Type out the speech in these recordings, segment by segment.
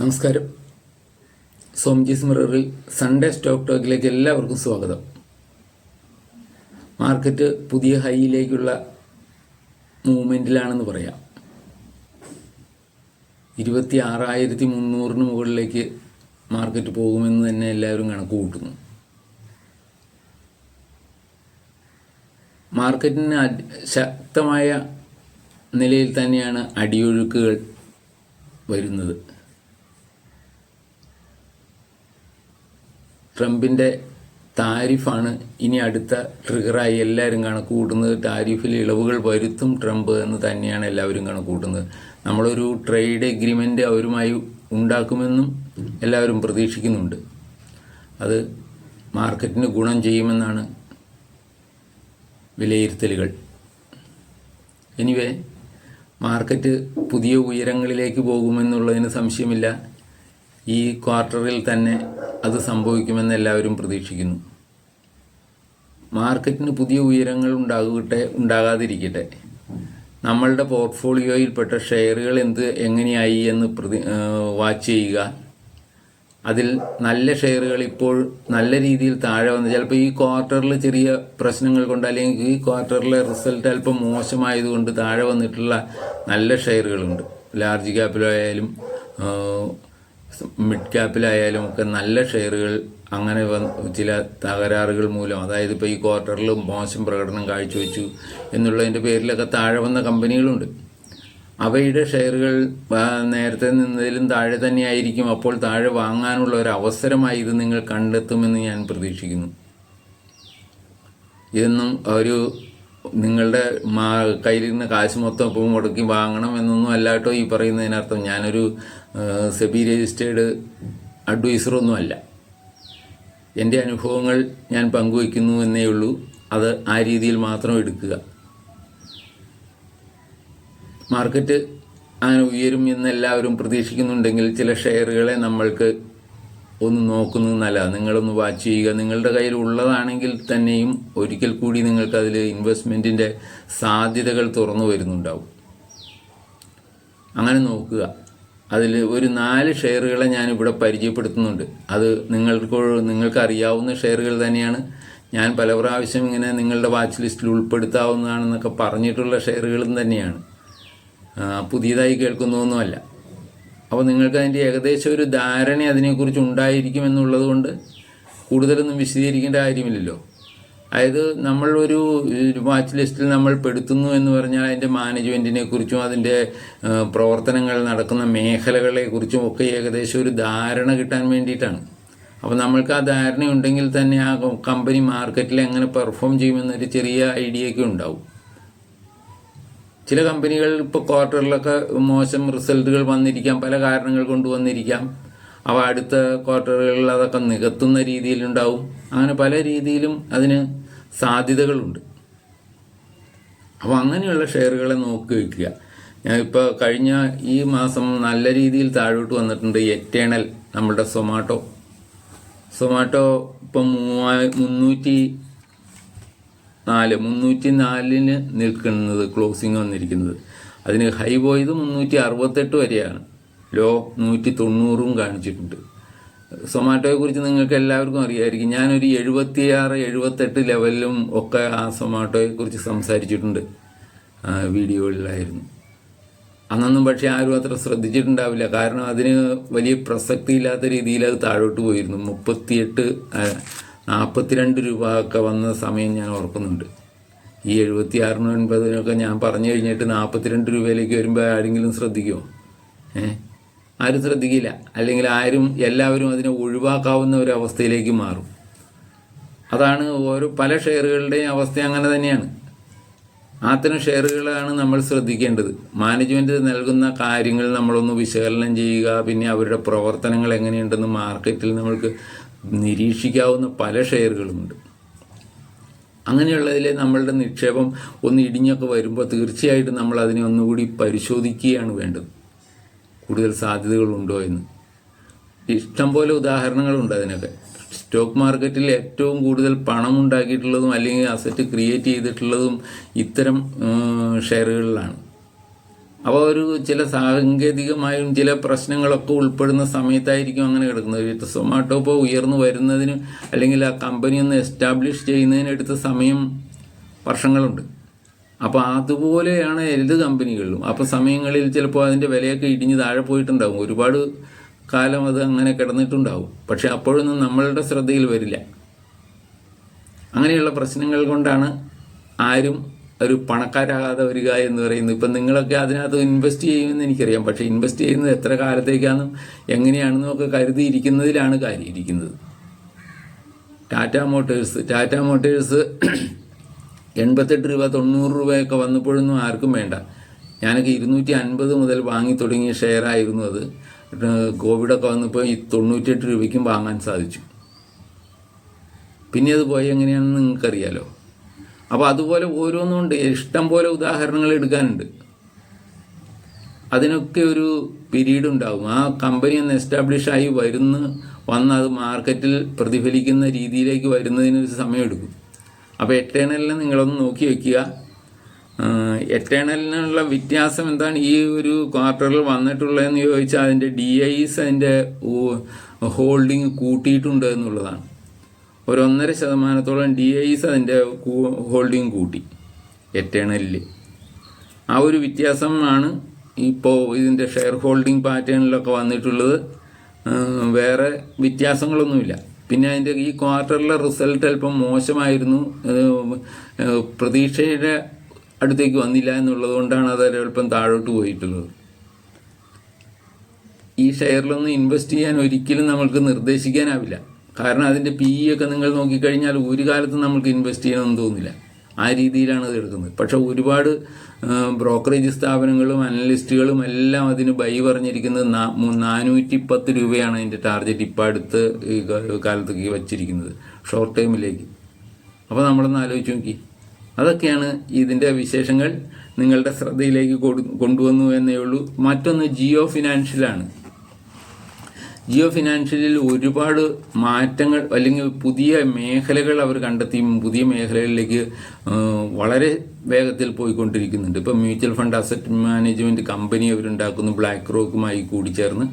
നമസ്കാരം. സോംജീസ് മിററിൽ Sunday stock ടോക്കിലേക്ക് എല്ലാവർക്കും സ്വാഗതം. മാർക്കറ്റ് പുതിയ ഹൈയിലേക്കുള്ള മൂവ്മെന്റിലാണെന്ന് പറയാം. ഇരുപത്തി ആറായിരത്തി മുന്നൂറിന് മുകളിലേക്ക് മാർക്കറ്റ് പോകുമെന്ന് തന്നെ എല്ലാവരും കണക്ക് കൂട്ടുന്നു. മാർക്കറ്റിന് ശക്തമായ നിലയിൽ തന്നെയാണ് അടിയൊഴുക്കുകൾ വരുന്നത്. ട്രംപിന്റെ താരിഫാണ് ഇനി അടുത്ത ട്രിഗറായി എല്ലാവരും കണക്ക് കൂട്ടുന്നത് താരിഫിൽ ഇളവുകൾ വരുത്തും ട്രംപ് എന്ന് തന്നെയാണ് എല്ലാവരും കണക്ക് കൂട്ടുന്നത് നമ്മളൊരു ട്രേഡ് എഗ്രിമെന്റ് അവരുമായി ഉണ്ടാക്കുമെന്നും എല്ലാവരും പ്രതീക്ഷിക്കുന്നുണ്ട്. അത് മാർക്കറ്റിന് ഗുണം ചെയ്യുമെന്നാണ് വിലയിരുത്തലുകൾ. എനിവേ മാർക്കറ്റ് പുതിയ ഉയരങ്ങളിലേക്ക് പോകുമെന്നുള്ളതിന് സംശയമില്ല. ഈ ക്വാർട്ടറിൽ തന്നെ അത് സംഭവിക്കുമെന്ന് എല്ലാവരും പ്രതീക്ഷിക്കുന്നു. മാർക്കറ്റിന് പുതിയ ഉയരങ്ങൾ ഉണ്ടാകട്ടെ ഉണ്ടാകാതിരിക്കട്ടെ. നമ്മളുടെ പോർട്ട്ഫോളിയോയിൽപ്പെട്ട ഷെയറുകൾ എന്ത് എങ്ങനെയായി എന്ന് പ്രതി വാച്ച് ചെയ്യുക. അതിൽ നല്ല ഷെയറുകൾ ഇപ്പോൾ നല്ല രീതിയിൽ താഴെ വന്ന്. ചിലപ്പോൾ ഈ ക്വാർട്ടറിൽ ചെറിയ പ്രശ്നങ്ങൾ കൊണ്ട് അല്ലെങ്കിൽ ഈ ക്വാർട്ടറിലെ റിസൾട്ട് അല്പം മോശമായതുകൊണ്ട് താഴെ വന്നിട്ടുള്ള നല്ല ഷെയറുകളുണ്ട്. ലാർജ് ക്യാപ്പിലായാലും മിഡ് ക്യാപ്പിലായാലും ഒക്കെ നല്ല ഷെയറുകൾ അങ്ങനെ ചില തകരാറുകൾ മൂലം അതായത് ഇപ്പോൾ ഈ ക്വാർട്ടറിൽ മോശം പ്രകടനം കാഴ്ചവെച്ചു എന്നുള്ളതിന്റെ പേരിലൊക്കെ താഴെ വന്ന കമ്പനികളുണ്ട്. അവയുടെ ഷെയറുകൾ നേരത്തെ നിന്നതിലും താഴെ തന്നെയായിരിക്കും അപ്പോൾ താഴെ വാങ്ങാനുള്ള ഒരു അവസരമായി ഇത് നിങ്ങൾ കണ്ടെത്തുമെന്ന് ഞാൻ പ്രതീക്ഷിക്കുന്നു. ഇതൊന്നും ഒരു നിങ്ങളുടെ മാ കയ്യിലിരുന്ന കാശ് മൊത്തം ഇപ്പം മുടക്കി വാങ്ങണം എന്നൊന്നും അല്ലാട്ടോ ഈ പറയുന്നതിനർത്ഥം. ഞാനൊരു സെബി രജിസ്റ്റേർഡ് അഡ്വൈസറൊന്നും അല്ല എന്റെ അനുഭവങ്ങൾ ഞാൻ പങ്കുവയ്ക്കുന്നു എന്നേ ഉള്ളൂ. അത് ആ രീതിയിൽ മാത്രം എടുക്കുക. മാർക്കറ്റ് അങ്ങനെ ഉയരും എന്ന് എല്ലാവരും പ്രതീക്ഷിക്കുന്നുണ്ടെങ്കിൽ ചില ഷെയറുകളെ നമ്മൾക്ക് ഒന്ന് നോക്കുന്നത് നല്ലതാണ്. നിങ്ങളൊന്ന് വാച്ച് ചെയ്യുക. നിങ്ങളുടെ കയ്യിൽ ഉള്ളതാണെങ്കിൽ തന്നെയും ഒരിക്കൽ കൂടി നിങ്ങൾക്ക് അതിൽ ഇൻവെസ്റ്റ്മെന്റിന്റെ സാധ്യതകൾ തുറന്നു വരുന്നുണ്ടാവും. അങ്ങനെ നോക്കുക. അതിൽ ഒരു നാല് ഷെയറുകളെ ഞാൻ ഇവിടെ പരിചയപ്പെടുത്തുന്നുണ്ട്. അത് നിങ്ങൾക്ക് അറിയാവുന്ന ഷെയറുകൾ തന്നെയാണ്. ഞാൻ പല പ്രാവശ്യം ഇങ്ങനെ നിങ്ങളുടെ വാച്ച് ലിസ്റ്റിൽ ഉൾപ്പെടുത്താവുന്നതാണെന്നൊക്കെ പറഞ്ഞിട്ടുള്ള ഷെയറുകളും തന്നെയാണ്. പുതിയതായി കേൾക്കുന്നതൊന്നുമല്ല. അപ്പോൾ നിങ്ങൾക്ക് അതിന്റെ ഏകദേശം ഒരു ധാരണ അതിനെക്കുറിച്ച് ഉണ്ടായിരിക്കും എന്നുള്ളത് കൊണ്ട് കൂടുതലൊന്നും വിശദീകരിക്കേണ്ട കാര്യമില്ലല്ലോ. അതായത് നമ്മൾ ഒരു വാച്ച് ലിസ്റ്റിൽ നമ്മൾ പെടുത്തുന്നു എന്ന് പറഞ്ഞാൽ അതിന്റെ മാനേജ്മെന്റിനെ കുറിച്ചും അതിന്റെ പ്രവർത്തനങ്ങൾ നടക്കുന്ന മേഖലകളെ കുറിച്ചും ഒക്കെ ഏകദേശം ഒരു ധാരണ കിട്ടാൻ വേണ്ടിയിട്ടാണ്. അപ്പോൾ നമ്മൾക്ക് ആ ധാരണ ഉണ്ടെങ്കിൽ തന്നെ ആ കമ്പനി മാർക്കറ്റിൽ എങ്ങനെ പെർഫോം ചെയ്യുമെന്നൊരു ചെറിയ ഐഡിയയൊക്കെ ഉണ്ടാവും. ചില കമ്പനികൾ ഇപ്പോൾ ക്വാർട്ടറിലൊക്കെ മോശം റിസൾട്ടുകൾ വന്നിരിക്കാം പല കാരണങ്ങൾ കൊണ്ട് വന്നിരിക്കാം. അവ അടുത്ത ക്വാർട്ടറുകളിൽ അതൊക്കെ നികത്തുന്ന രീതിയിലുണ്ടാവും. അങ്ങനെ പല രീതിയിലും അതിന് സാധ്യതകളുണ്ട്. അപ്പോൾ അങ്ങനെയുള്ള ഷെയറുകളെ നോക്കി വയ്ക്കുക. ഇപ്പോൾ കഴിഞ്ഞ ഈ മാസം നല്ല രീതിയിൽ താഴോട്ട് വന്നിട്ടുണ്ട് എറ്റേണൽ നമ്മളുടെ സൊമാറ്റോ സൊമാറ്റോ ഇപ്പം മൂവായി മുന്നൂറ്റി നാല് മുന്നൂറ്റി നാലിന് നിൽക്കുന്നത് ക്ലോസിങ് വന്നിരിക്കുന്നത്. അതിന് ഹൈ പോയത് മുന്നൂറ്റി അറുപത്തെട്ട് വരെയാണ്. ലോ നൂറ്റി തൊണ്ണൂറും കാണിച്ചിട്ടുണ്ട്. സൊമാറ്റോയെ കുറിച്ച് നിങ്ങൾക്ക് എല്ലാവർക്കും അറിയാമായിരിക്കും ഞാനൊരു എഴുപത്തിയാറ് എഴുപത്തെട്ട് ലെവലിലും ഒക്കെ ആ സൊമാറ്റോയെ കുറിച്ച് സംസാരിച്ചിട്ടുണ്ട്. വീഡിയോകളിലായിരുന്നു. അന്നൊന്നും പക്ഷേ ആരും അത്ര ശ്രദ്ധിച്ചിട്ടുണ്ടാവില്ല. കാരണം അതിന് വലിയ പ്രസക്തിയില്ലാത്ത രീതിയിൽ അത് താഴോട്ട് പോയിരുന്നു. മുപ്പത്തിയെട്ട് നാൽപ്പത്തിരണ്ട് രൂപ ഒക്കെ വന്ന സമയം ഞാൻ ഓർക്കുന്നുണ്ട്. ഈ എഴുപത്തി ആറിനും ഒൻപതിനൊക്കെ ഞാൻ പറഞ്ഞു കഴിഞ്ഞിട്ട് നാൽപ്പത്തിരണ്ട് രൂപയിലേക്ക് വരുമ്പോൾ ആരെങ്കിലും ശ്രദ്ധിക്കുമോ ഏ? ആരും ശ്രദ്ധിക്കില്ല. അല്ലെങ്കിൽ ആരും എല്ലാവരും അതിനെ ഒഴിവാക്കാവുന്ന ഒരു അവസ്ഥയിലേക്ക് മാറും. അതാണ് ഓരോ പല ഷെയറുകളുടെയും അവസ്ഥ അങ്ങനെ തന്നെയാണ്. അത്തരം ഷെയറുകളാണ് നമ്മൾ ശ്രദ്ധിക്കേണ്ടത്. മാനേജ്മെന്റ് നൽകുന്ന കാര്യങ്ങൾ നമ്മളൊന്ന് വിശകലനം ചെയ്യുക പിന്നെ അവരുടെ പ്രവർത്തനങ്ങൾ എങ്ങനെയുണ്ടെന്ന് മാർക്കറ്റിൽ നമ്മൾക്ക് നിരീക്ഷിക്കാവുന്ന പല ഷെയറുകളുമുണ്ട്. അങ്ങനെയുള്ളതിൽ നമ്മളുടെ നിക്ഷേപം ഒന്ന് ഇടിഞ്ഞൊക്കെ വരുമ്പോൾ തീർച്ചയായിട്ടും നമ്മൾ അതിനെ ഒന്നുകൂടി പരിശോധിക്കുകയാണ് വേണ്ടത്. കൂടുതൽ സാധ്യതകളുണ്ടോ എന്ന്. ഇഷ്ടം ഇഷ്ടംപോലെ ഉദാഹരണങ്ങളുണ്ട് അതിനൊക്കെ. സ്റ്റോക്ക് മാർക്കറ്റിൽ ഏറ്റവും കൂടുതൽ പണം ഉണ്ടാക്കിയിട്ടുള്ളതും അല്ലെങ്കിൽ അസറ്റ് ക്രിയേറ്റ് ചെയ്തിട്ടുള്ളതും ഇത്തരം ഷെയറുകളിലാണ്. അപ്പോൾ ഒരു ചില സാങ്കേതികമായും ചില പ്രശ്നങ്ങളൊക്കെ ഉൾപ്പെടുന്ന സമയത്തായിരിക്കും അങ്ങനെ കിടക്കുന്നത്. സൊമാറ്റോ ഇപ്പോൾ ഉയർന്നു വരുന്നതിന് അല്ലെങ്കിൽ ആ കമ്പനി ഒന്ന് എസ്റ്റാബ്ലിഷ് ചെയ്യുന്നതിന് എടുത്ത സമയം വർഷങ്ങളുണ്ട്. അപ്പോൾ അതുപോലെയാണ് ഏത് കമ്പനികളിലും. അപ്പോൾ സമയങ്ങളിൽ ചിലപ്പോൾ അതിന്റെ വിലയൊക്കെ ഇടിഞ്ഞ് താഴെ പോയിട്ടുണ്ടാകും ഒരുപാട് കാലം അത് അങ്ങനെ കിടന്നിട്ടുണ്ടാവും. പക്ഷെ അപ്പോഴൊന്നും നമ്മളുടെ ശ്രദ്ധയിൽ വരില്ല. അങ്ങനെയുള്ള പ്രശ്നങ്ങൾ കൊണ്ടാണ് ആരും ഒരു പണക്കാരാകാതെ വരിക എന്ന് പറയുന്നത്. ഇപ്പം നിങ്ങളൊക്കെ അതിനകത്ത് ഇൻവെസ്റ്റ് ചെയ്യുമെന്ന് എനിക്കറിയാം. പക്ഷേ ഇൻവെസ്റ്റ് ചെയ്യുന്നത് എത്ര കാലത്തേക്കാണെന്നും എങ്ങനെയാണെന്നും ഒക്കെ കരുതിയിരിക്കുന്നതിലാണ് കാര്യം ഇരിക്കുന്നത്. ടാറ്റ മോട്ടേഴ്സ് ടാറ്റ മോട്ടേഴ്സ് എൺപത്തെട്ട് രൂപ തൊണ്ണൂറ് രൂപയൊക്കെ വന്നപ്പോഴൊന്നും ആർക്കും വേണ്ട. ഞാനൊക്കെ ഇരുന്നൂറ്റി അൻപത് മുതൽ വാങ്ങി തുടങ്ങിയ ഷെയർ ആയിരുന്നു അത്. കോവിഡൊക്കെ വന്നപ്പോൾ ഈ തൊണ്ണൂറ്റെട്ട് രൂപയ്ക്കും വാങ്ങാൻ സാധിച്ചു. പിന്നെ അത് പോയി എങ്ങനെയാണെന്ന് നിങ്ങൾക്കറിയാലോ. അപ്പോൾ അതുപോലെ ഓരോന്നുണ്ട് ഇഷ്ടം പോലെ ഉദാഹരണങ്ങൾ എടുക്കാനുണ്ട്. അതിനൊക്കെ ഒരു പീരീഡ് ഉണ്ടാകും ആ കമ്പനി ഒന്ന് എസ്റ്റാബ്ലിഷ് ആയി വരുന്ന വന്ന് അത് മാർക്കറ്റിൽ പ്രതിഫലിക്കുന്ന രീതിയിലേക്ക് വരുന്നതിനൊരു സമയമെടുക്കും. അപ്പോൾ എറ്റേണലിനെ നിങ്ങളൊന്ന് നോക്കി വയ്ക്കുക എറ്റേണലിനുള്ള വ്യത്യാസം എന്താണ്? ഈ ഒരു ക്വാർട്ടറിൽ വന്നിട്ടുള്ളതെന്ന് ചോദിച്ചാൽ അതിന്റെ ഡി ഐസ് അതിന്റെ ഹോൾഡിങ് കൂട്ടിയിട്ടുണ്ട് എന്നുള്ളതാണ്. ഒരു ഒന്നര ശതമാനത്തോളം ഡി ഐസ് അതിന്റെ ഹോൾഡിങ് കൂട്ടി എറ്റേണലിൽ ആ ഒരു വ്യത്യാസമാണ് ഇപ്പോൾ ഇതിന്റെ ഷെയർ ഹോൾഡിംഗ് പാറ്റേണിലൊക്കെ വന്നിട്ടുള്ളത് വേറെ വ്യത്യാസങ്ങളൊന്നുമില്ല. പിന്നെ അതിന്റെ ഈ ക്വാർട്ടറിലെ റിസൾട്ട് അല്പം മോശമായിരുന്നു. പ്രതീക്ഷയുടെ അടുത്തേക്ക് വന്നില്ല എന്നുള്ളത് കൊണ്ടാണ് അത് അല്പം താഴോട്ട് പോയിട്ടുള്ളത്. ഈ ഷെയറിലൊന്നും ഇൻവെസ്റ്റ് ചെയ്യാൻ ഒരിക്കലും നമ്മൾക്ക് നിർദ്ദേശിക്കാനാവില്ല. കാരണം അതിന്റെ പി ഇ ഒക്കെ നിങ്ങൾ നോക്കിക്കഴിഞ്ഞാൽ ഒരു കാലത്തും നമ്മൾക്ക് ഇൻവെസ്റ്റ് ചെയ്യണമെന്ന് തോന്നില്ല. ആ രീതിയിലാണ് അത് എടുക്കുന്നത്. പക്ഷേ ഒരുപാട് ബ്രോക്കറേജ് സ്ഥാപനങ്ങളും അനലിസ്റ്റുകളും എല്ലാം അതിന് ബൈ പറഞ്ഞിരിക്കുന്നത് നാനൂറ്റി പത്ത് രൂപയാണ് അതിന്റെ ടാർഗറ്റ് ഇപ്പം അടുത്ത് ഈ കാലത്തേക്ക് വച്ചിരിക്കുന്നത്. ഷോർട്ട് ടൈമിലേക്ക് അപ്പോൾ നമ്മളൊന്ന് ആലോചിച്ച് നോക്കി. അതൊക്കെയാണ് ഇതിന്റെ വിശേഷങ്ങൾ. നിങ്ങളുടെ ശ്രദ്ധയിലേക്ക് കൊണ്ടുവന്നു എന്നേ ഉള്ളൂ. മറ്റൊന്ന് ജിയോ ഫിനാൻഷ്യലാണ്. ജിയോ ഫിനാൻഷ്യലിൽ ഒരുപാട് മാറ്റങ്ങൾ അല്ലെങ്കിൽ പുതിയ മേഖലകൾ അവർ കണ്ടെത്തി പുതിയ മേഖലകളിലേക്ക് വളരെ വേഗത്തിൽ പോയിക്കൊണ്ടിരിക്കുന്നുണ്ട്. ഇപ്പം mutual fund asset management company അവരുണ്ടാക്കുന്നു black റോക്കുമായി കൂടിച്ചേർന്ന്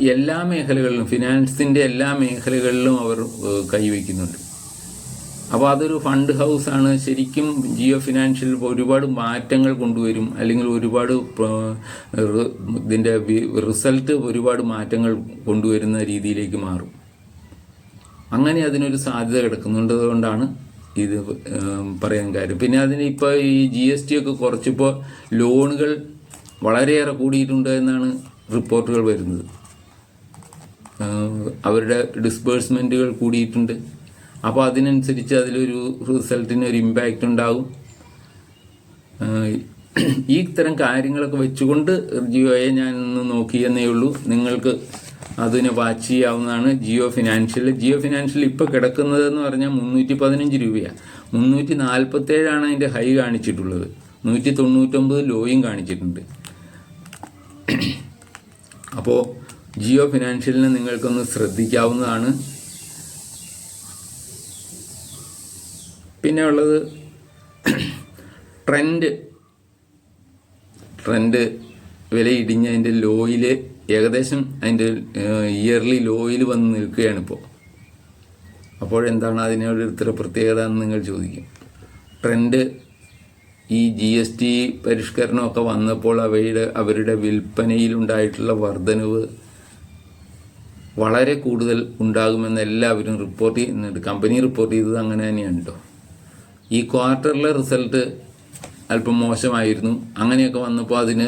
എല്ലാ മേഖലകളിലും ഫിനാൻസിന്റെ എല്ലാ മേഖലകളിലും അവർ കൈവയ്ക്കുന്നുണ്ട്. അപ്പോൾ അതൊരു ഫണ്ട് ഹൗസ് ആണ് ശരിക്കും ജിയോ ഫിനാൻഷ്യൽ ഒരുപാട് മാറ്റങ്ങൾ കൊണ്ടുവരും. അല്ലെങ്കിൽ ഒരുപാട് ഇതിന്റെ റിസൾട്ട് ഒരുപാട് മാറ്റങ്ങൾ കൊണ്ടുവരുന്ന രീതിയിലേക്ക് മാറും. അങ്ങനെ അതിനൊരു സാധ്യത കിടക്കുന്നുണ്ട് കൊണ്ടാണ് ഇത് പറയാൻ കാര്യം. പിന്നെ അതിന് ഇപ്പോൾ ഈ ജി എസ് ടി ഒക്കെ കുറച്ചിപ്പോൾ ലോണുകൾ വളരെയേറെ കൂടിയിട്ടുണ്ട് എന്നാണ് റിപ്പോർട്ടുകൾ വരുന്നത്. അവരുടെ ഡിസ്ബേഴ്സ്മെന്റുകൾ കൂടിയിട്ടുണ്ട്. അപ്പോൾ അതിനനുസരിച്ച് അതിലൊരു റിസൾട്ടിന് ഒരു ഇമ്പാക്റ്റ് ഉണ്ടാകും ഈ ഇത്തരം കാര്യങ്ങളൊക്കെ വെച്ചുകൊണ്ട് ജിയോയെ ഞാൻ ഒന്ന് നോക്കിയെന്നേ ഉള്ളൂ. നിങ്ങൾക്ക് അതിനെ വാച്ച് ചെയ്യാവുന്നതാണ് ജിയോ ഫിനാൻഷ്യൽ ജിയോ ഫിനാൻഷ്യൽ ഇപ്പോൾ കിടക്കുന്നതെന്ന് പറഞ്ഞാൽ മുന്നൂറ്റി പതിനഞ്ച് രൂപയാണ് മുന്നൂറ്റി നാൽപ്പത്തേഴാണ് അതിന്റെ ഹൈ കാണിച്ചിട്ടുള്ളത്. നൂറ്റി തൊണ്ണൂറ്റൊമ്പത് ലോയും കാണിച്ചിട്ടുണ്ട്. അപ്പോൾ ജിയോ ഫിനാൻഷ്യലിനെ നിങ്ങൾക്കൊന്ന് ശ്രദ്ധിക്കാവുന്നതാണ്. പിന്നെ ഉള്ളത് ട്രെൻഡ്. ട്രെൻഡ് വില ഇടിഞ്ഞ് അതിന്റെ ലോയിൽ ഏകദേശം അതിന്റെ ഇയർലി ലോയിൽ വന്ന് നിൽക്കുകയാണ് ഇപ്പോൾ. അപ്പോഴെന്താണ് അതിനോട് ഇത്ര പ്രത്യേകത എന്ന് നിങ്ങൾ ചോദിക്കും. ട്രെൻഡ് ഈ ജി എസ് ടി പരിഷ്കരണമൊക്കെ വന്നപ്പോൾ അവയുടെ അവരുടെ വിൽപ്പനയിലുണ്ടായിട്ടുള്ള വർധനവ് വളരെ കൂടുതൽ ഉണ്ടാകുമെന്ന് എല്ലാവരും റിപ്പോർട്ട് ചെയ്യുന്നുണ്ട് കമ്പനി റിപ്പോർട്ട് ചെയ്തത് അങ്ങനെ തന്നെയാണ് കേട്ടോ ഈ ക്വാർട്ടറിലെ റിസൾട്ട് അല്പം മോശമായിരുന്നു. അങ്ങനെയൊക്കെ വന്നപ്പോൾ അതിന്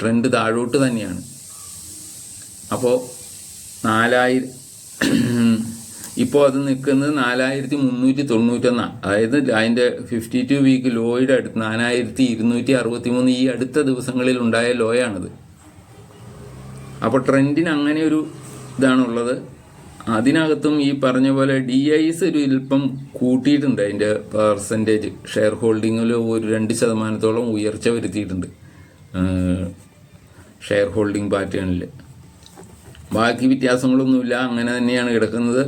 ട്രെൻഡ് താഴോട്ട് തന്നെയാണ്. അപ്പോൾ നാലായിരം ഇപ്പോൾ അത് നിൽക്കുന്നത് നാലായിരത്തി മുന്നൂറ്റി തൊണ്ണൂറ്റൊന്നാണ് അതായത് അതിന്റെ ഫിഫ്റ്റി ടു വീക്ക് ലോയുടെ അടുത്ത് നാലായിരത്തി ഇരുന്നൂറ്റി അറുപത്തി മൂന്ന് ഈ അടുത്ത ദിവസങ്ങളിൽ ഉണ്ടായ ലോയാണിത്. അപ്പോൾ ട്രെൻഡിന് അങ്ങനെ ഒരു ഇതാണുള്ളത്. അതിനകത്തും ഈ പറഞ്ഞ പോലെ ഡി ഐസ് ഒരു ഇൽപ്പം കൂട്ടിയിട്ടുണ്ട്. അതിന്റെ പെർസെന്റേജ് ഷെയർ ഹോൾഡിങ്ങിൽ ഒരു രണ്ട് ശതമാനത്തോളം ഉയർച്ച വരുത്തിയിട്ടുണ്ട്. ഷെയർ ഹോൾഡിംഗ് പാറ്റേണിൽ ബാക്കി വ്യത്യാസങ്ങളൊന്നുമില്ല. അങ്ങനെ തന്നെയാണ് കിടക്കുന്നത്.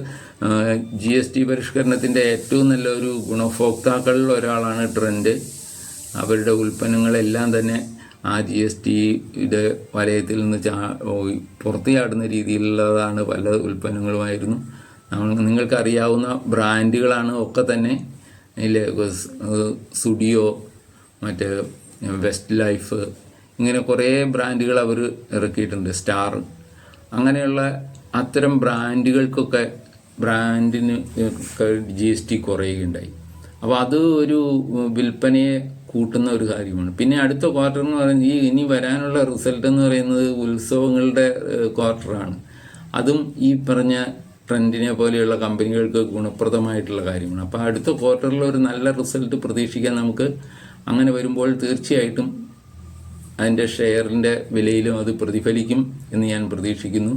ജി എസ് ടി പരിഷ്കരണത്തിന്റെ ഏറ്റവും നല്ലൊരു ഗുണഭോക്താക്കളിൽ ഒരാളാണ് ട്രെൻഡ്. അവരുടെ ഉൽപ്പന്നങ്ങളെല്ലാം തന്നെ ആ ജി എസ് ടിയുടെ വലയത്തിൽ നിന്ന് ചാ പുറത്ത് ചാടുന്ന രീതിയിലുള്ളതാണ് പല ഉൽപ്പന്നങ്ങളുമായിരുന്നു. നമ്മൾ നിങ്ങൾക്കറിയാവുന്ന ബ്രാൻഡുകളാണ് ഒക്കെ തന്നെ. ഇല്ലേ സുഡിയോ മറ്റേ വെസ്റ്റ് ലൈഫ് ഇങ്ങനെ കുറേ ബ്രാൻഡുകൾ അവർ ഇറക്കിയിട്ടുണ്ട്. സ്റ്റാർ. അങ്ങനെയുള്ള അത്തരം ബ്രാൻഡുകൾക്കൊക്കെ ബ്രാൻഡിന് ജി എസ് ടി കുറയുകയുണ്ടായി. അപ്പോൾ അത് ഒരു വിൽപ്പനയെ കൂട്ടുന്ന ഒരു കാര്യമാണ്. പിന്നെ അടുത്ത ക്വാർട്ടർ എന്ന് പറയുന്നത് ഈ ഇനി വരാനുള്ള റിസൾട്ട് എന്ന് പറയുന്നത് ഉത്സവങ്ങളുടെ ക്വാർട്ടറാണ് അതും ഈ പറഞ്ഞ ട്രെൻഡിനെ പോലെയുള്ള കമ്പനികൾക്ക് ഗുണപ്രദമായിട്ടുള്ള കാര്യമാണ്. അപ്പോൾ അടുത്ത ക്വാർട്ടറിൽ ഒരു നല്ല റിസൾട്ട് പ്രതീക്ഷിക്കാൻ നമുക്ക് അങ്ങനെ വരുമ്പോൾ തീർച്ചയായിട്ടും അതിന്റെ ഷെയറിന്റെ വിലയിലും അത് പ്രതിഫലിക്കും എന്ന് ഞാൻ പ്രതീക്ഷിക്കുന്നു.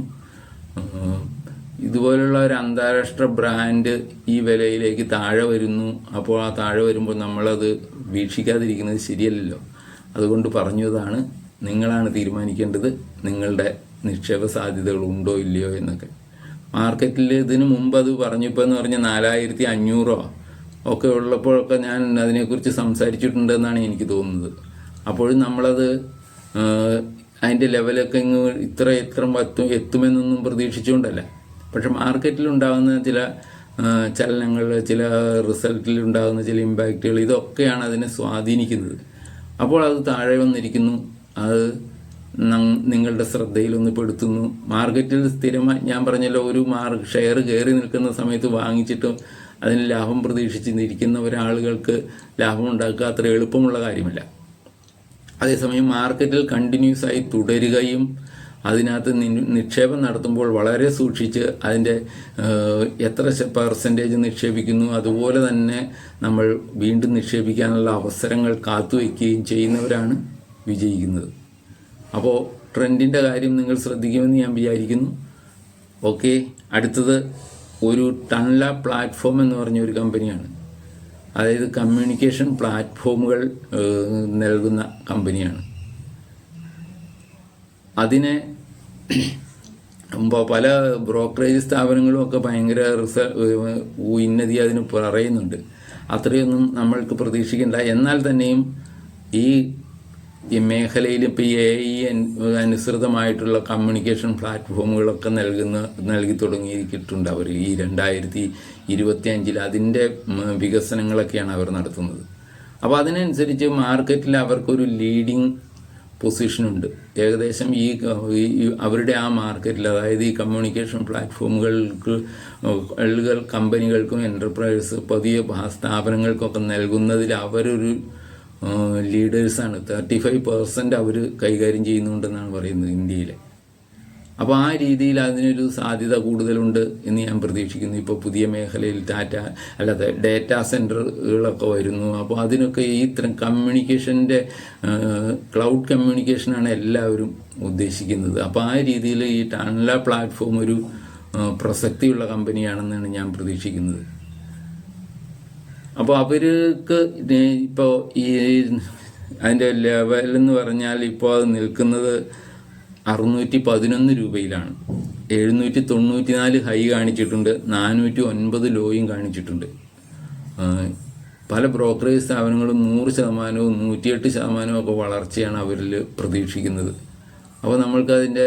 ഇതുപോലുള്ള ഒരു അന്താരാഷ്ട്ര ബ്രാൻഡ് ഈ വിലയിലേക്ക് താഴെ വരുന്നു. അപ്പോൾ ആ താഴെ വരുമ്പോൾ നമ്മളത് വീക്ഷിക്കാതിരിക്കുന്നത് ശരിയല്ലല്ലോ. അതുകൊണ്ട് പറഞ്ഞതാണ് നിങ്ങളാണ് തീരുമാനിക്കേണ്ടത് നിങ്ങളുടെ നിക്ഷേപ സാധ്യതകൾ ഉണ്ടോ ഇല്ലയോ എന്നൊക്കെ. മാർക്കറ്റിൽ ഇതിന് മുമ്പ് അത് പറഞ്ഞപ്പോൾ എന്ന് പറഞ്ഞാൽ നാലായിരത്തി അഞ്ഞൂറോ ഒക്കെ ഉള്ളപ്പോഴൊക്കെ ഞാൻ അതിനെക്കുറിച്ച് സംസാരിച്ചിട്ടുണ്ടെന്നാണ് എനിക്ക് തോന്നുന്നത്. അപ്പോഴും നമ്മളത് അതിന്റെ ലെവലൊക്കെ ഇങ്ങ് ഇത്ര എത്തും എത്തുമെന്നൊന്നും പ്രതീക്ഷിച്ചുകൊണ്ടല്ല. പക്ഷെ മാർക്കറ്റിൽ ഉണ്ടാകുന്ന ചില ചലനങ്ങൾ ചില റിസൾട്ടിൽ ഉണ്ടാകുന്ന ചില ഇമ്പാക്റ്റുകൾ ഇതൊക്കെയാണ് അതിനെ സ്വാധീനിക്കുന്നത്. അപ്പോൾ അത് താഴെ വന്നിരിക്കുന്നു. അത് നിങ്ങളുടെ ശ്രദ്ധയിലൊന്ന് പെടുത്തുന്നു. മാർക്കറ്റിൽ സ്ഥിരമായി ഞാൻ പറഞ്ഞല്ലോ ഒരു മാർക്ക് ഷെയർ കയറി നിൽക്കുന്ന സമയത്ത് വാങ്ങിച്ചിട്ട് അതിന് ലാഭം പ്രതീക്ഷിച്ച് ഇരിക്കുന്ന ഒരാളുകൾക്ക് ലാഭം ഉണ്ടാക്കുക അത്ര എളുപ്പമുള്ള കാര്യമല്ല. അതേസമയം മാർക്കറ്റിൽ കണ്ടിന്യൂസ് ആയി തുടരുകയും അതിനകത്ത് നിക്ഷേപം നടത്തുമ്പോൾ വളരെ സൂക്ഷിച്ച് അതിന്റെ എത്ര പെർസെന്റേജ് നിക്ഷേപിക്കുന്നു അതുപോലെ തന്നെ നമ്മൾ വീണ്ടും നിക്ഷേപിക്കാനുള്ള അവസരങ്ങൾ കാത്തുവയ്ക്കുകയും ചെയ്യുന്നവരാണ് വിജയിക്കുന്നത്. അപ്പോൾ ട്രെൻഡിന്റെ കാര്യം നിങ്ങൾ ശ്രദ്ധിക്കുമെന്ന് ഞാൻ വിചാരിക്കുന്നു. ഓക്കെ അടുത്തത് ഒരു ടൺല പ്ലാറ്റ്ഫോം എന്ന് പറഞ്ഞ ഒരു കമ്പനിയാണ്. അതായത് കമ്മ്യൂണിക്കേഷൻ പ്ലാറ്റ്ഫോമുകൾ നൽകുന്ന കമ്പനിയാണ്. അതിനെ പ- പല ബ്രോക്കറേജ് സ്ഥാപനങ്ങളും ഒക്കെ ഭയങ്കര റിസൾ ഉന്നതി അതിന് പറയുന്നുണ്ട്. അത്രയൊന്നും നമ്മൾക്ക് പ്രതീക്ഷിക്കേണ്ട. എന്നാൽ തന്നെയും ഈ മേഖലയിൽ ഇപ്പോൾ എ ഐ അനുസൃതമായിട്ടുള്ള കമ്മ്യൂണിക്കേഷൻ പ്ലാറ്റ്ഫോമുകളൊക്കെ നൽകുന്ന നൽകി തുടങ്ങിയിട്ടുണ്ട് അവർ ഈ രണ്ടായിരത്തി ഇരുപത്തി അഞ്ചിൽ അതിന്റെ വികസനങ്ങളൊക്കെയാണ് അവർ നടത്തുന്നത്. അപ്പോൾ അതിനനുസരിച്ച് മാർക്കറ്റിൽ അവർക്കൊരു ലീഡിങ് പൊസിഷനുണ്ട് ഏകദേശം ഈ അവരുടെ ആ മാർക്കറ്റിൽ അതായത് ഈ കമ്മ്യൂണിക്കേഷൻ പ്ലാറ്റ്ഫോമുകൾക്ക് കമ്പനികൾക്കും എന്റർപ്രൈസ് പുതിയ സ്ഥാപനങ്ങൾക്കൊക്കെ നൽകുന്നതിൽ അവരൊരു ലീഡേഴ്സാണ് തേർട്ടി ഫൈവ് പെർസെന്റ് അവർ കൈകാര്യം ചെയ്യുന്നുണ്ടെന്നാണ് പറയുന്നത് ഇന്ത്യയിലെ. അപ്പോൾ ആ രീതിയിൽ അതിനൊരു സാധ്യത കൂടുതലുണ്ട് എന്ന് ഞാൻ പ്രതീക്ഷിക്കുന്നു. ഇപ്പോൾ പുതിയ മേഖലയിൽ ടാറ്റ അല്ലാതെ ഡേറ്റാ സെന്ററുകളൊക്കെ വരുന്നു. അപ്പോൾ അതിനൊക്കെ ഈ ഇത്തരം കമ്മ്യൂണിക്കേഷന്റെ ക്ലൗഡ് കമ്മ്യൂണിക്കേഷനാണ് എല്ലാവരും ഉദ്ദേശിക്കുന്നത്. അപ്പോൾ ആ രീതിയിൽ ഈ ടൺല പ്ലാറ്റ്ഫോം ഒരു പ്രസക്തിയുള്ള കമ്പനിയാണെന്നാണ് ഞാൻ പ്രതീക്ഷിക്കുന്നത്. അപ്പോൾ അവർക്ക് ഇപ്പോൾ ഈ അതിന്റെ ലെവൽ എന്ന് പറഞ്ഞാൽ ഇപ്പോൾ അത് നിൽക്കുന്നത് അറുന്നൂറ്റി പതിനൊന്ന് രൂപയിലാണ്. എഴുന്നൂറ്റി തൊണ്ണൂറ്റി നാല് ഹൈ കാണിച്ചിട്ടുണ്ട്. നാനൂറ്റി ഒൻപത് ലോയും കാണിച്ചിട്ടുണ്ട്. പല ബ്രോക്കറേജ് സ്ഥാപനങ്ങളും നൂറ് ശതമാനവും നൂറ്റിയെട്ട് ശതമാനവും ഒക്കെ വളർച്ചയാണ് അവരിൽ പ്രതീക്ഷിക്കുന്നത്. അപ്പോൾ നമ്മൾക്കതിന്റെ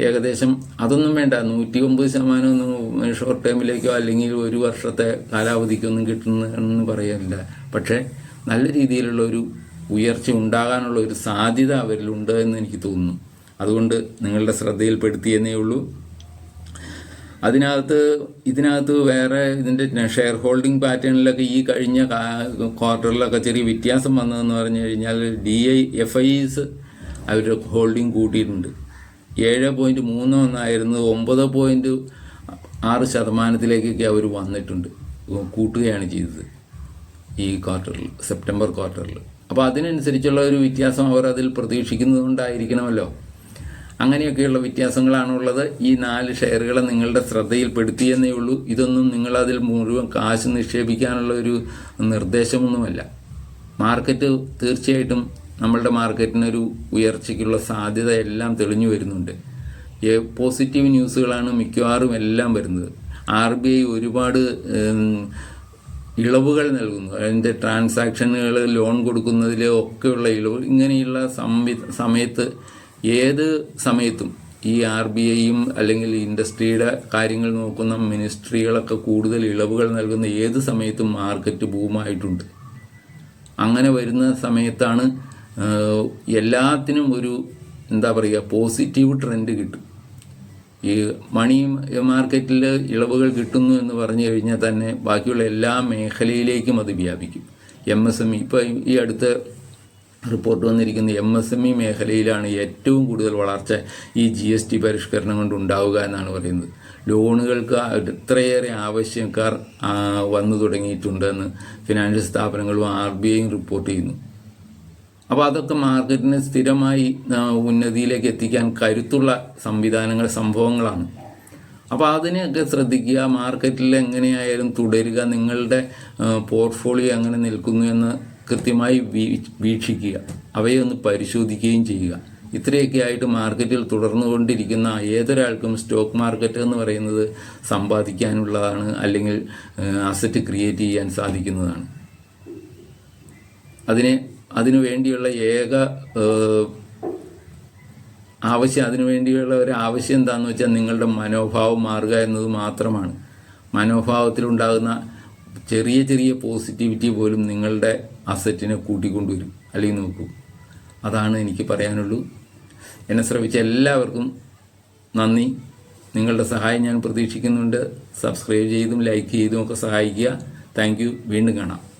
ഏകദേശം അതൊന്നും വേണ്ട. നൂറ്റി ഒമ്പത് ശതമാനമൊന്നും ഷോർട്ട് ടേമിലേക്കോ അല്ലെങ്കിൽ ഒരു വർഷത്തെ കാലാവധിക്കൊന്നും കിട്ടുന്നതെന്ന് പറയാനില്ല. പക്ഷേ നല്ല രീതിയിലുള്ള ഒരു ഉയർച്ച ഉണ്ടാകാനുള്ള ഒരു സാധ്യത അവരിലുണ്ട് എന്ന് എനിക്ക് തോന്നുന്നു. അതുകൊണ്ട് നിങ്ങളുടെ ശ്രദ്ധയിൽപ്പെടുത്തിയെന്നേ ഉള്ളൂ. അതിനകത്ത് ഇതിനകത്ത് വേറെ ഇതിന്റെ ഷെയർ ഹോൾഡിംഗ് പാറ്റേണിലൊക്കെ ഈ കഴിഞ്ഞ ക്വാർട്ടറിലൊക്കെ ചെറിയ വ്യത്യാസം വന്നതെന്ന് പറഞ്ഞു കഴിഞ്ഞാൽ ഡി ഐ എഫ് ഐസ് അവരുടെ ഹോൾഡിംഗ് കൂട്ടിയിട്ടുണ്ട്. ഏഴ് പോയിന്റ് മൂന്ന് ഒന്നായിരുന്നു ഒമ്പത് പോയിന്റ് ആറ് ശതമാനത്തിലേക്കൊക്കെ അവർ വന്നിട്ടുണ്ട്. കൂട്ടുകയാണ് ചെയ്തത് ഈ ക്വാർട്ടറിൽ സെപ്റ്റംബർ ക്വാർട്ടറിൽ അപ്പോൾ അതിനനുസരിച്ചുള്ള ഒരു വ്യത്യാസം അവർ അതിൽ പ്രതീക്ഷിക്കുന്നതുകൊണ്ടായിരിക്കണമല്ലോ. അങ്ങനെയൊക്കെയുള്ള വ്യത്യാസങ്ങളാണുള്ളത്. ഈ നാല് ഷെയറുകളെ നിങ്ങളുടെ ശ്രദ്ധയിൽപ്പെടുത്തിയെന്നേ ഉള്ളൂ. ഇതൊന്നും നിങ്ങളതിൽ മുഴുവൻ കാശ് നിക്ഷേപിക്കാനുള്ള ഒരു നിർദ്ദേശമൊന്നുമല്ല. മാർക്കറ്റ് തീർച്ചയായിട്ടും നമ്മളുടെ മാർക്കറ്റിനൊരു ഉയർച്ചയ്ക്കുള്ള സാധ്യത എല്ലാം തെളിഞ്ഞു വരുന്നുണ്ട്. പോസിറ്റീവ് ന്യൂസുകളാണ് മിക്കവാറും എല്ലാം വരുന്നത്. ആർ ബി ഐ ഒരുപാട് ഇളവുകൾ നൽകുന്നു. അതിന്റെ ട്രാൻസാക്ഷനുകൾ ലോൺ കൊടുക്കുന്നതിൽ ഒക്കെയുള്ള ഇളവ്. ഇങ്ങനെയുള്ള സംവി സമയത്ത് ഏത് സമയത്തും ഈ ആർ ബി ഐയും അല്ലെങ്കിൽ ഇൻഡസ്ട്രിയുടെ കാര്യങ്ങൾ നോക്കുന്ന മിനിസ്ട്രികളൊക്കെ കൂടുതൽ ഇളവുകൾ നൽകുന്ന ഏത് സമയത്തും മാർക്കറ്റ് ബൂമായിട്ടുണ്ട്. അങ്ങനെ വരുന്ന സമയത്താണ് എല്ലാത്തിനും ഒരു എന്താ പറയുക പോസിറ്റീവ് ട്രെൻഡ് കിട്ടും. ഈ മണി മാർക്കറ്റിൽ ഇളവുകൾ കിട്ടുന്നു എന്ന് പറഞ്ഞു കഴിഞ്ഞാൽ തന്നെ ബാക്കിയുള്ള എല്ലാ മേഖലയിലേക്കും അത് വ്യാപിക്കും. എം എസ് എം ഇ ഇപ്പോൾ ഈ അടുത്ത റിപ്പോർട്ട് വന്നിരിക്കുന്ന എം എസ് എം ഇ മേഖലയിലാണ് ഏറ്റവും കൂടുതൽ വളർച്ച ഈ ജി എസ് ടി പരിഷ്കരണം കൊണ്ട് ഉണ്ടാവുക എന്നാണ് പറയുന്നത്. ലോണുകൾക്ക് ഇത്രയേറെ ആവശ്യക്കാർ വന്നു തുടങ്ങിയിട്ടുണ്ടെന്ന് ഫിനാൻഷ്യൽ സ്ഥാപനങ്ങളും ആർ ബി ഐയും റിപ്പോർട്ട് ചെയ്യുന്നു. അപ്പോൾ അതൊക്കെ മാർക്കറ്റിനെ സ്ഥിരമായി ഉന്നതിയിലേക്ക് എത്തിക്കാൻ കരുത്തുള്ള സംവിധാനങ്ങൾ സംഭവങ്ങളാണ്. അപ്പോൾ അതിനെയൊക്കെ ശ്രദ്ധിക്കുക മാർക്കറ്റിൽ എങ്ങനെയായാലും തുടരുക നിങ്ങളുടെ പോർട്ട്ഫോളിയോ എങ്ങനെ നിൽക്കുന്നു എന്ന് കൃത്യമായി വീക്ഷിക്കുക. അവയെ ഒന്ന് പരിശോധിക്കുകയും ചെയ്യുക. ഇത്രയൊക്കെ ആയിട്ട് മാർക്കറ്റിൽ തുടർന്നുകൊണ്ടിരിക്കുന്ന ഏതൊരാൾക്കും സ്റ്റോക്ക് മാർക്കറ്റ് എന്ന് പറയുന്നത് സമ്പാദിക്കാനുള്ളതാണ് അല്ലെങ്കിൽ അസറ്റ് ക്രിയേറ്റ് ചെയ്യാൻ സാധിക്കുന്നതാണ്. അതിനെ അതിനു വേണ്ടിയുള്ള ഏക ആവശ്യം അതിനു വേണ്ടിയുള്ള ഒരു ആവശ്യം എന്താണെന്ന് വെച്ചാൽ നിങ്ങളുടെ മനോഭാവം മാറുക എന്നത് മാത്രമാണ്. മനോഭാവത്തിലുണ്ടാകുന്ന ചെറിയ ചെറിയ പോസിറ്റിവിറ്റി പോലും നിങ്ങളുടെ അസറ്റിനെ കൂട്ടിക്കൊണ്ടുവരും. അല്ലെങ്കിൽ നോക്കൂ. അതാണ് എനിക്ക് പറയാനുള്ളൂ. എന്നെ ശ്രമിച്ച എല്ലാവർക്കും നന്ദി. നിങ്ങളുടെ സഹായം ഞാൻ പ്രതീക്ഷിക്കുന്നുണ്ട്. സബ്സ്ക്രൈബ് ചെയ്തും ലൈക്ക് ചെയ്തും ഒക്കെ സഹായിക്കുക. താങ്ക് വീണ്ടും കാണാം.